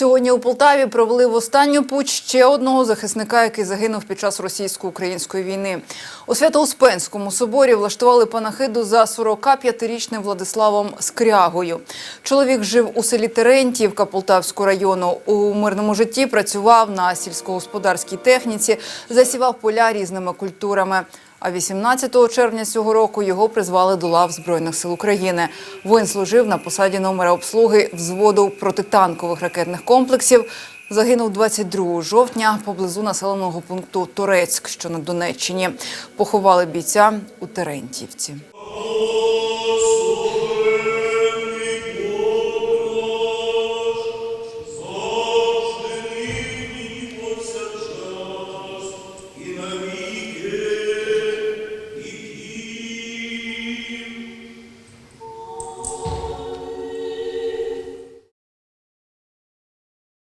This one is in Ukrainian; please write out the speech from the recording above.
Сьогодні у Полтаві провели в останню путь ще одного захисника, який загинув під час російсько-української війни. У Свято-Успенському соборі влаштували панахиду за 45-річним Владиславом Скрягою. Чоловік жив у селі Терентівка Полтавського району. У мирному житті працював на сільськогосподарській техніці, засівав поля різними культурами. А 18 червня цього року його призвали до лав Збройних сил України. Воїн служив на посаді номера обслуги взводу протитанкових ракетних комплексів. Загинув 22 жовтня поблизу населеного пункту Торецьк, що на Донеччині. Поховали бійця у Терентівці.